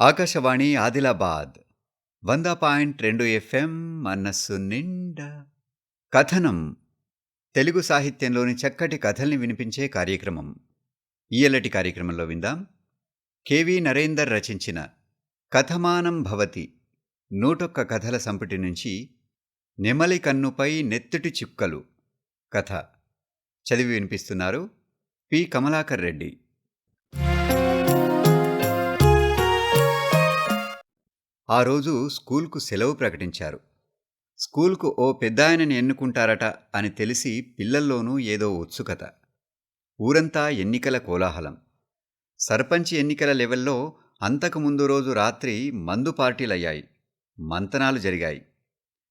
ఆకాశవాణి ఆదిలాబాద్ వంద పాయింట్ రెండు ఎఫ్ఎం మనస్సు నిండా. కథనం తెలుగు సాహిత్యంలోని చక్కటి కథల్ని వినిపించే కార్యక్రమం. ఈయలటి కార్యక్రమంలో విందాం. కెవి నరేందర్ రచించిన కథమానం భవతి నూటొక్క కథల సంపుటి నుంచి నెమలి కన్నుపై నెత్తుటి చిక్కలు. కథ. చదివి వినిపిస్తున్నారు పి. కమలాకర్ రెడ్డి. ఆ రోజు స్కూల్కు సెలవు ప్రకటించారు. స్కూల్కు ఓ పెద్దాయనని ఎన్నుకుంటారట అని తెలిసి పిల్లల్లోనూ ఏదో ఉత్సుకత ఊరంతా ఎన్నికల కోలాహలం. సర్పంచ్ ఎన్నికల లెవెల్లో అంతకు ముందు రోజు రాత్రి మందు పార్టీలయ్యాయి. మంతనాలు జరిగాయి.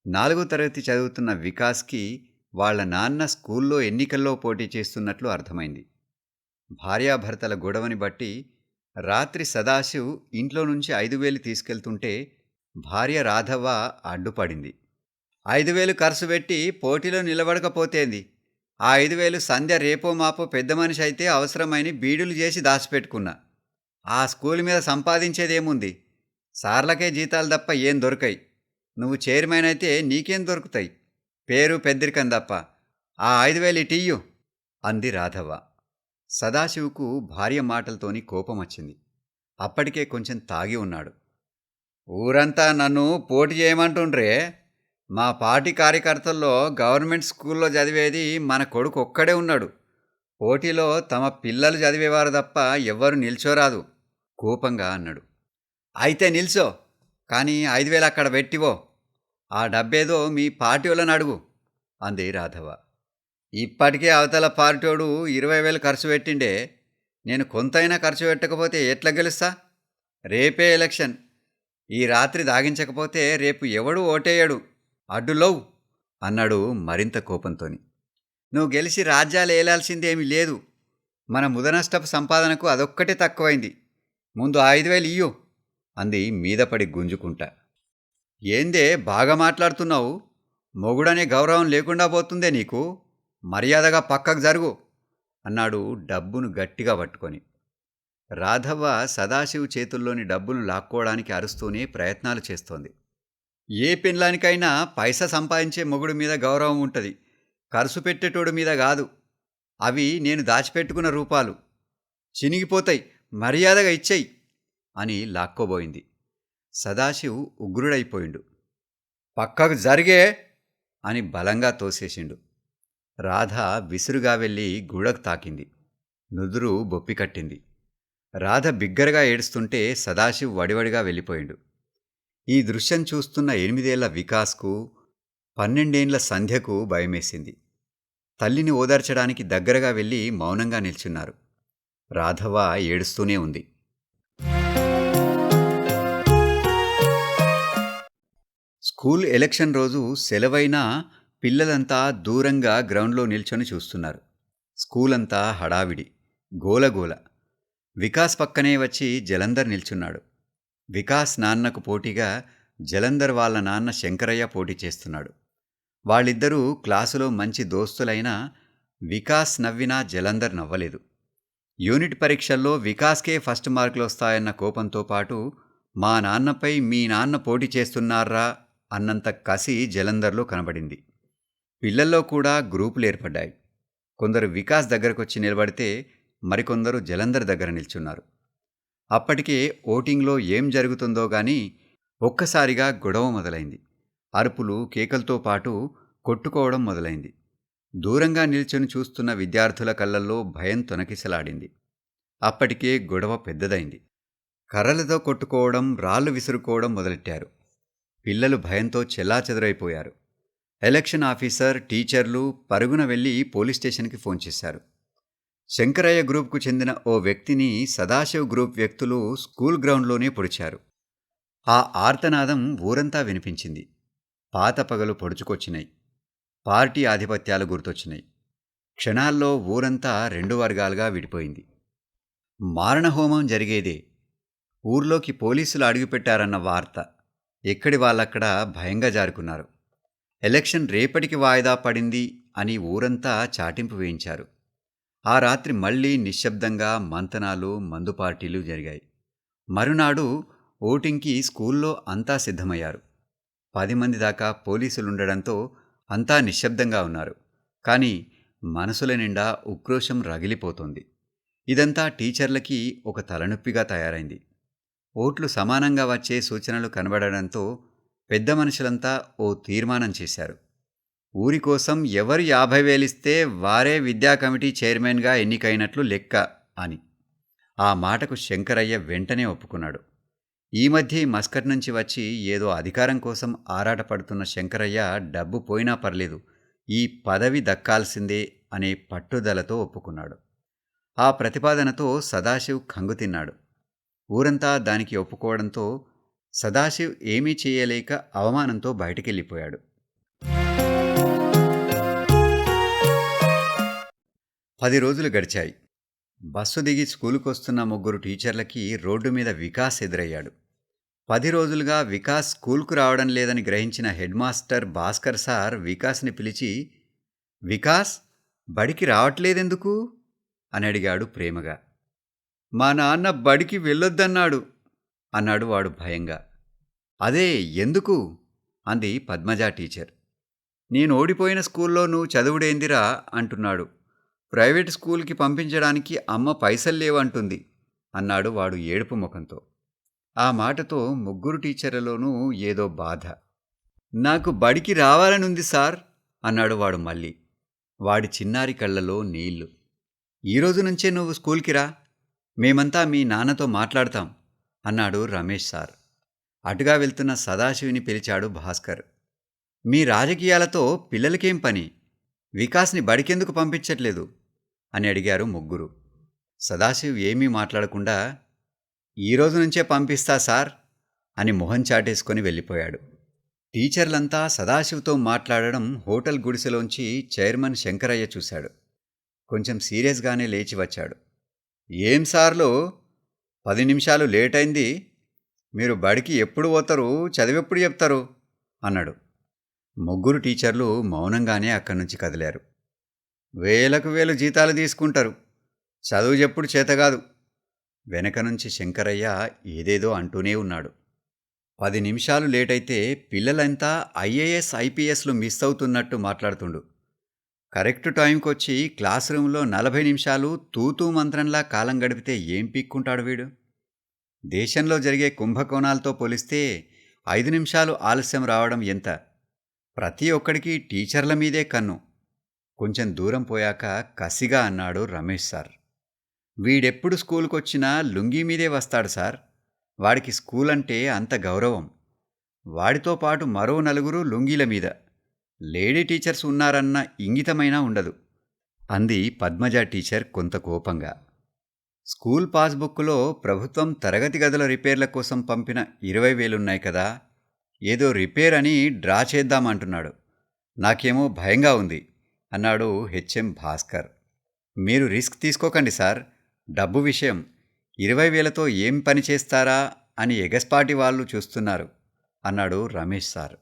నాలుగో తరగతి చదువుతున్న వికాస్కి వాళ్ళ నాన్న స్కూల్లో ఎన్నికల్లో పోటీ చేస్తున్నట్లు అర్థమైంది. భార్యాభర్తల గొడవని బట్టి రాత్రి సదాశివ్ ఇంట్లో నుంచి ఐదు వేలు తీసుకెళ్తుంటే భార్య రాధవ్వ అడ్డుపడింది. ఐదు వేలు ఖర్చు పెట్టి పోటీలో నిలబడకపోతేంది? ఆ ఐదు వేలు సంధ్య రేపో మాపో పెద్ద మనిషి అయితే అవసరమైన బీడులు చేసి దాచిపెట్టుకున్నా. ఆ స్కూల్ మీద సంపాదించేదేముంది? సార్లకే జీతాలు తప్ప ఏం దొరకాయి. నువ్వు చైర్మన్ అయితే నీకేం దొరుకుతాయి? పేరు పెద్దరికం తప్ప. ఆ ఐదు వేలు ఇటీయు అంది రాధవ్వ. సదాశివుకు భార్య మాటలతోని కోపం వచ్చింది అప్పటికే కొంచెం తాగి ఉన్నాడు. ఊరంతా నన్ను పోటీ చేయమంటుండ్రే. మా పార్టీ కార్యకర్తల్లో గవర్నమెంట్ స్కూల్లో చదివేది మన కొడుకు ఒక్కడే ఉన్నాడు. పోటీలో తమ పిల్లలు చదివేవారు తప్ప ఎవ్వరు నిల్చోరాదు. కోపంగా అన్నాడు. అయితే నిల్చో కానీ ఐదు వేలు అక్కడ పెట్టివో ఆ డబ్బేదో మీ పార్టీ వాళ్ళని అడుగు. అంది రాధవ ఇప్పటికే అవతల పార్టీోడు ఇరవై వేలు ఖర్చు పెట్టిండే. నేను కొంతైనా ఖర్చు పెట్టకపోతే ఎట్లా గెలుస్తా? రేపే ఎలక్షన్. ఈ రాత్రి దాగించకపోతే రేపు ఎవడు ఓటేయడు? అడ్డులోవు అన్నాడు మరింత కోపంతోని. నువ్వు గెలిచి రాజ్యాలు ఏలాల్సిందేమీ లేదు. మన ముదనష్టపు సంపాదనకు అదొక్కటే తక్కువైంది. ముందు ఐదు వేలు ఇయ్యు! అంది మీదపడి గుంజుకుంటా. ఏందే బాగా మాట్లాడుతున్నావు? మొగుడనే గౌరవం లేకుండా పోతుందే నీకు? మర్యాదగా పక్కకు జరుగు అన్నాడు డబ్బును గట్టిగా పట్టుకొని. రాధవ్వ సదాశివ్ చేతుల్లోని డబ్బును లాక్కోవడానికి అరుస్తూనే ప్రయత్నాలు చేస్తోంది. ఏ పిల్లానికైనా పైస సంపాదించే మొగుడు మీద గౌరవం ఉంటుంది. ఖర్చు పెట్టేటోడు మీద కాదు. అవి నేను దాచిపెట్టుకున్న రూపాలు. చినిగిపోతాయి. మర్యాదగా ఇచ్చేయి అని లాక్కోబోయింది. సదాశివ్ ఉగ్రుడైపోయిండు. పక్కకు జరిగే అని బలంగా తోసేసిండు. రాధ విసురుగా వెళ్ళి గూడకు తాకింది. నుదురు బొప్పి కట్టింది. రాధ బిగ్గరగా ఏడుస్తుంటే సదాశివ్ వడివడిగా వెళ్ళిపోయిండు. ఈ దృశ్యం చూస్తున్న ఎనిమిదేళ్ళ వికాస్కు పన్నెండేండ్ల సంధ్యకు భయమేసింది. తల్లిని ఓదార్చడానికి దగ్గరగా వెళ్ళి మౌనంగా నిల్చున్నారు. రాధవ ఏడుస్తూనే ఉంది. స్కూల్ ఎలక్షన్ రోజు సెలవైనా పిల్లలంతా దూరంగా గ్రౌండ్లో నిల్చొని చూస్తున్నారు. స్కూల్ అంతా హడావిడి గోలగోల. వికాస్ పక్కనే వచ్చి జలంధర్ నిల్చున్నాడు. వికాస్ నాన్నకు పోటీగా జలంధర్ వాళ్ళ నాన్న శంకరయ్య పోటీ చేస్తున్నాడు. వాళ్ళిద్దరూ క్లాసులో మంచి దోస్తులైనా వికాస్ నవ్వినా జలంధర్ నవ్వలేదు. యూనిట్ పరీక్షల్లో వికాస్కే ఫస్ట్ మార్కులు వస్తాయన్న కోపంతో పాటు మా నాన్నపై మీ నాన్న పోటీ చేస్తున్నారా? అన్నంత కసి జలంధర్లో కనబడింది. పిల్లల్లో కూడా గ్రూపులు ఏర్పడ్డాయి. కొందరు వికాస్ దగ్గరకొచ్చి నిలబడితే మరికొందరు జలంధర్ దగ్గర నిల్చున్నారు. అప్పటికే ఓటింగ్లో ఏం జరుగుతుందో గాని ఒక్కసారిగా గొడవ మొదలైంది. అరుపులు కేకలతో పాటు కొట్టుకోవడం మొదలైంది. దూరంగా నిల్చొని చూస్తున్న విద్యార్థుల కళ్ళల్లో భయం తొనకిసలాడింది. అప్పటికే గొడవ పెద్దదైంది. కర్రలతో కొట్టుకోవడం రాళ్ళు విసురుకోవడం మొదలెట్టారు. పిల్లలు భయంతో చెల్లాచెదరైపోయారు. ఎలక్షన్ ఆఫీసర్ టీచర్లు పరుగున వెళ్ళి పోలీస్ స్టేషన్కి ఫోన్ చేశారు. శంకరయ్య గ్రూప్కు చెందిన ఓ వ్యక్తిని సదాశివ్ గ్రూప్ వ్యక్తులు స్కూల్ గ్రౌండ్లోనే పొడిచారు. ఆ ఆర్తనాదం ఊరంతా వినిపించింది. పాత పగలు పొడుచుకొచ్చినాయి. పార్టీ ఆధిపత్యాలు గుర్తొచ్చినాయి. క్షణాల్లో ఊరంతా రెండు వర్గాలుగా విడిపోయింది. మారణహోమం జరిగేదే. ఊర్లోకి పోలీసులు అడుగుపెట్టారన్న వార్త. ఎక్కడి వాళ్ళక్కడ భయంగా జారుకున్నారు. ఎలక్షన్ రేపటికి వాయిదా పడింది అని ఊరంతా చాటింపు వేయించారు. ఆ రాత్రి మళ్ళీ నిశ్శబ్దంగా మంతనాలు మందు పార్టీలు జరిగాయి. మరునాడు ఓటింగ్కి స్కూల్లో అంతా సిద్ధమయ్యారు. పది మంది దాకా పోలీసులుండడంతో అంతా నిశ్శబ్దంగా ఉన్నారు. కానీ మనసుల నిండా ఉక్రోషం రగిలిపోతోంది. ఇదంతా టీచర్లకి ఒక తలనొప్పిగా తయారైంది. ఓట్లు సమానంగా వచ్చే సూచనలు కనబడడంతో పెద్ద మనుషులంతా ఓ తీర్మానం చేశారు. ఊరి కోసం ఎవరు యాభై వేలిస్తే వారే విద్యా కమిటీ చైర్మన్గా ఎన్నికైనట్లు లెక్క అని. ఆ మాటకు శంకరయ్య వెంటనే ఒప్పుకున్నాడు. ఈ మధ్య మస్కట్ నుంచి వచ్చి ఏదో అధికారం కోసం ఆరాటపడుతున్న శంకరయ్య డబ్బు పోయినా పర్లేదు ఈ పదవి దక్కాల్సిందే అనే పట్టుదలతో ఒప్పుకున్నాడు. ఆ ప్రతిపాదనతో సదాశివ్ కంగుతిన్నాడు ఊరంతా దానికి ఒప్పుకోవడంతో సదాశివ్ ఏమీ చేయలేక అవమానంతో బయటికెళ్ళిపోయాడు. పది రోజులు గడిచాయి. బస్సు దిగి స్కూలుకు వస్తున్న ముగ్గురు టీచర్లకి రోడ్డు మీద వికాస్ ఎదురయ్యాడు. పది రోజులుగా వికాస్ స్కూల్కు రావడం లేదని గ్రహించిన హెడ్ మాస్టర్ భాస్కర్ సార్ వికాస్ని పిలిచి వికాస్ బడికి రావట్లేదెందుకు? అని అడిగాడు ప్రేమగా. మా నాన్న బడికి వెళ్ళొద్దన్నాడు. అన్నాడు వాడు భయంగా. అదే ఎందుకు? అంది పద్మజ టీచర్. నేను ఓడిపోయిన స్కూల్లో నువ్వు చదువుడేందిరా? అంటున్నాడు. ప్రైవేట్ స్కూల్కి పంపించడానికి అమ్మ పైసలు లేవంటుంది అన్నాడు వాడు ఏడుపు ముఖంతో. ఆ మాటతో ముగ్గురు టీచర్లలోనూ ఏదో బాధ. నాకు బడికి రావాలనుంది సార్ అన్నాడు వాడు మళ్ళీ. వాడి చిన్నారి కళ్ళలో నీళ్ళు. ఈరోజు నుంచే నువ్వు స్కూల్కి రా. మేమంతా మీ నాన్నతో మాట్లాడతాం. అన్నాడు రమేష్ సార్. అటుగా వెళ్తున్న సదాశివిని పిలిచాడు భాస్కర్. మీ రాజకీయాలతో పిల్లలకేం పని? వికాస్ని బడికెందుకు పంపించట్లేదు? అని అడిగారు ముగ్గురు. సదాశివ్ ఏమీ మాట్లాడకుండా ఈరోజు నుంచే పంపిస్తా సార్ అని మొహం చాటేసుకొని వెళ్ళిపోయాడు. టీచర్లంతా సదాశివ్తో మాట్లాడడం హోటల్ గుడిసెలోంచి చైర్మన్ శంకరయ్య చూశాడు. కొంచెం సీరియస్గానే లేచి వచ్చాడు. ఏం సార్లో పది నిమిషాలు లేట్ అయింది మీరు బడికి ఎప్పుడు పోతారు? చదివెప్పుడు చెప్తారు? అన్నాడు. ముగ్గురు టీచర్లు మౌనంగానే అక్కడి నుంచి కదిలారు. వేలకు వేలు జీతాలు తీసుకుంటారు. చదువు చెప్పుడు చేతగాదు వెనక నుంచి శంకరయ్య ఏదేదో అంటూనే ఉన్నాడు. పది నిమిషాలు లేటైతే పిల్లలంతా ఐఏఎస్ ఐపీఎస్లు మిస్ అవుతున్నట్టు మాట్లాడుతుండు. కరెక్ట్ టైంకి వచ్చి క్లాస్ రూమ్లో నలభై నిమిషాలు తూతూ మంత్రంలా కాలం గడిపితే ఏం పీక్కుంటాడు వీడు? దేశంలో జరిగే కుంభకోణాలతో పోలిస్తే ఐదు నిమిషాలు ఆలస్యం రావడం ఎంత? ప్రతి ఒక్కడికి టీచర్ల మీదే కన్ను. కొంచెం దూరం పోయాక కసిగా అన్నాడు రమేష్ సార్. వీడెప్పుడు స్కూల్కొచ్చినా లుంగీ మీదే వస్తాడు సార్. వాడికి స్కూల్ అంటే అంత గౌరవం. వాడితో పాటు మరో నలుగురు లుంగీల మీద. లేడీ టీచర్స్ ఉన్నారన్న ఇంగితమైనా ఉండదు. అంది పద్మజ టీచర్ కొంత కోపంగా. స్కూల్ పాస్బుక్లో ప్రభుత్వం తరగతి గదుల రిపేర్ల కోసం పంపిన ఇరవై వేలున్నాయి కదా ఏదో రిపేర్ అని డ్రా చేద్దామంటున్నాడు. నాకేమో భయంగా ఉంది అన్నాడు హెచ్ఎం భాస్కర్. మీరు రిస్క్ తీసుకోకండి సార్ డబ్బు విషయం. ఇరవై వేలతో ఏం పని చేస్తారా అని ఎగస్పాటి వాళ్ళు చూస్తున్నారు అన్నాడు రమేష్ సార్.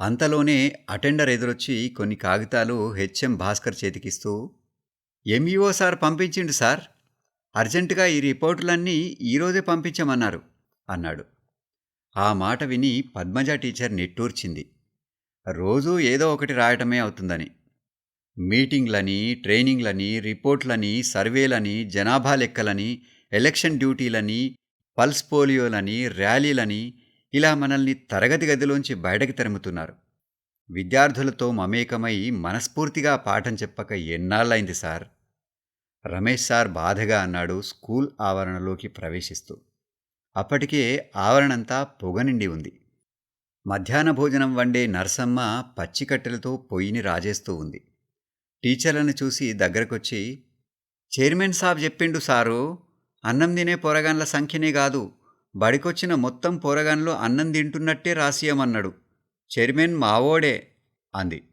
అంతలోనే అటెండర్ ఎదురొచ్చి కొన్ని కాగితాలు హెచ్ఎం భాస్కర్ చేతికిస్తూ ఎంఈఓ సార్ పంపించిండు సార్. అర్జెంటుగా ఈ రిపోర్టులన్నీ ఈరోజే పంపించమన్నారు అన్నాడు. ఆ మాట విని పద్మజ టీచర్ నిట్టూర్చింది. రోజూ ఏదో ఒకటి రాయటమే అవుతుందని. మీటింగ్లని ట్రైనింగ్లని రిపోర్ట్లని సర్వేలని జనాభా లెక్కలని ఎలక్షన్ డ్యూటీలని పల్స్ పోలియోలని ర్యాలీలని ఇలా మనల్ని తరగతి గదిలోంచి బయటకు తరుముతున్నారు. విద్యార్థులతో మమేకమై మనస్ఫూర్తిగా పాఠం చెప్పక ఎన్నాళ్ళైంది సార్? రమేష్ సార్ బాధగా అన్నాడు స్కూల్ ఆవరణలోకి ప్రవేశిస్తూ. అప్పటికే ఆవరణంతా పొగనిండి ఉంది. మధ్యాహ్న భోజనం వండే నర్సమ్మ పచ్చికట్టెలతో పొయ్యిని రాజేస్తూ ఉంది. టీచర్లను చూసి దగ్గరకొచ్చి చైర్మన్ సాబ్ చెప్పిండు సారు అన్నం తినే పొరగాన్ల సంఖ్యనే కాదు బడికొచ్చిన మొత్తం పోరగాన్లు అన్నం తింటున్నట్టే రాసియమన్నాడు. చైర్మన్ మావోడే అంది.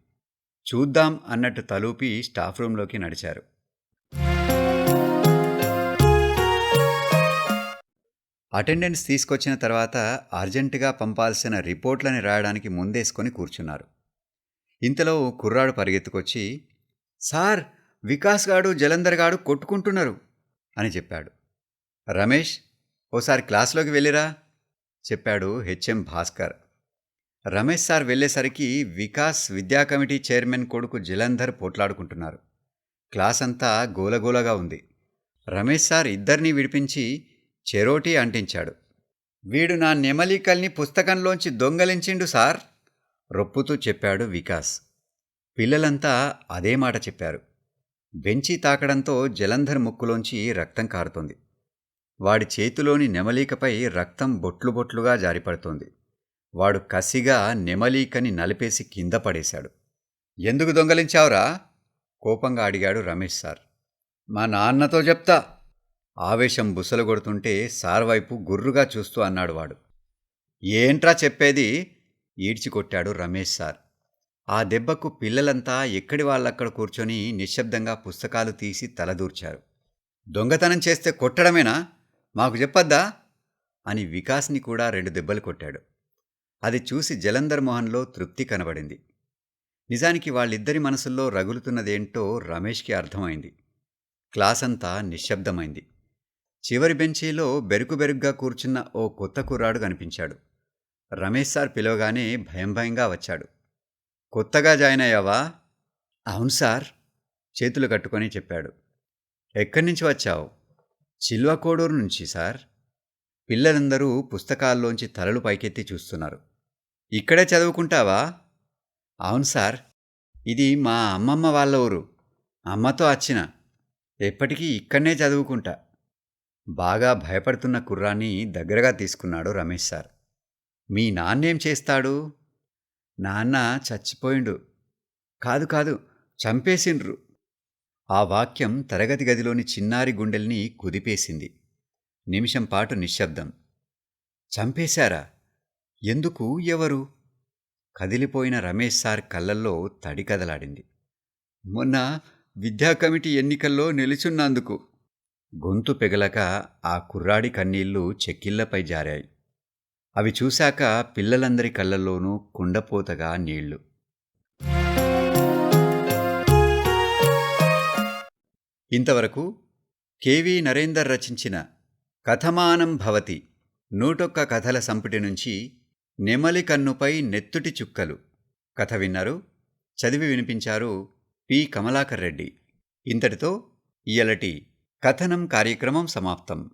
చూద్దాం అన్నట్టు తలూపి స్టాఫ్ రూంలోకి నడిచారు. అటెండెన్స్ తీసుకొచ్చిన తర్వాత అర్జెంటుగా పంపాల్సిన రిపోర్ట్లని రాయడానికి ముందేసుకొని కూర్చున్నారు. ఇంతలో కుర్రాడు పరిగెత్తుకొచ్చి సార్ వికాస్ గాడు జలంధర్ గాడు కొట్టుకుంటున్నారు అని చెప్పాడు. రమేష్ ఓసారి క్లాస్లోకి వెళ్ళిరా చెప్పాడు హెచ్ఎం భాస్కర్. రమేష్ సార్ వెళ్ళేసరికి వికాస్ విద్యా కమిటీ చైర్మన్ కొడుకు జలంధర్ పోట్లాడుకుంటున్నారు. క్లాస్ అంతా గోలగోలగా ఉంది. రమేష్ సార్ ఇద్దరినీ విడిపించి చెరోటి అంటించాడు. వీడు నా నెమలికల్ని పుస్తకంలోంచి దొంగలించిండు సార్ రొప్పుతూ చెప్పాడు వికాస్. పిల్లలంతా అదే మాట చెప్పారు. బెంచి తాకడంతో జలంధర్ ముక్కులోంచి రక్తం కారుతోంది. వాడి చేతిలోని నెమలీకపై రక్తం బొట్లు బొట్లుగా జారిపడుతోంది. వాడు కసిగా నెమలీకని నలిపేసి కింద పడేశాడు. ఎందుకు దొంగలించావురా? కోపంగా అడిగాడు రమేష్ సార్. మా నాన్నతో చెప్తా. ఆవేశం బుసలు కొడుతుంటే సార్ వైపు గుర్రుగా చూస్తూ అన్నాడు వాడు. ఏంట్రా చెప్పేది? ఈడ్చికొట్టాడు రమేష్ సార్. ఆ దెబ్బకు పిల్లలంతా ఎక్కడి వాళ్ళక్కడ కూర్చొని నిశ్శబ్దంగా పుస్తకాలు తీసి తలదూర్చారు. దొంగతనం చేస్తే కొట్టడమేనా? మాకు చెప్పొద్దా? అని వికాస్ని కూడా రెండు దెబ్బలు కొట్టాడు. అది చూసి జలంధర్ మోహన్లో తృప్తి కనబడింది. నిజానికి వాళ్ళిద్దరి మనసుల్లో రగులుతున్నదేంటో రమేష్కి అర్థమైంది. క్లాస్ అంతా నిశ్శబ్దమైంది. చివరి బెంచీలో బెరుకు బెరుగ్గా కూర్చున్న ఓ కొత్త కుర్రాడు కనిపించాడు. రమేష్ సార్ పిలవగానే భయం భయంగా వచ్చాడు. కొత్తగా జాయిన్ అయ్యావా? అవును సార్. చేతులు కట్టుకొని చెప్పాడు. ఎక్కడి నుంచి వచ్చావు? చిల్వకోడూరు నుంచి సార్. పిల్లలందరూ పుస్తకాల్లోంచి తలలు పైకెత్తి చూస్తున్నారు. ఇక్కడే చదువుకుంటావా? అవును సార్. ఇది మా అమ్మమ్మ వాళ్ళ ఊరు. అమ్మతో వచ్చిన ఎప్పటికీ ఇక్కడనే చదువుకుంటా. బాగా భయపడుతున్న కుర్రాన్ని దగ్గరగా తీసుకున్నాడు రమేష్ సార్. మీ నాన్నేం చేస్తాడు? నాన్న చచ్చిపోయిండు. కాదు కాదు చంపేసిండ్రు. ఆ వాక్యం తరగతి గదిలోని చిన్నారి గుండెల్ని కుదిపేసింది. నిమిషం పాటు నిశ్శబ్దం. చంపేశారా? ఎందుకు? ఎవరు? కదిలిపోయిన రమేష్ సార్ కళ్ళల్లో తడి కదలాడింది. మొన్న విద్యా కమిటీ ఎన్నికల్లో నిలుచున్నందుకు. గొంతు పెగలక ఆ కుర్రాడి కన్నీళ్ళు చెక్కిళ్ళపై జారాయి. అవి చూశాక పిల్లలందరి కళ్ళల్లోనూ కుండపోతగా నీళ్ళు. ఇంతవరకు కెవి నరేందర్ రచించిన కథమానం భవతి నూటొక్క కథల సంపుటి నుంచి నెమలి కన్నుపై నెత్తుటి చుక్కలు. కథ విన్నారు చదివి వినిపించారు పి. కమలాకర్ రెడ్డి. ఇంతటితో ఇయలటి కథనం కార్యక్రమం సమాప్తం.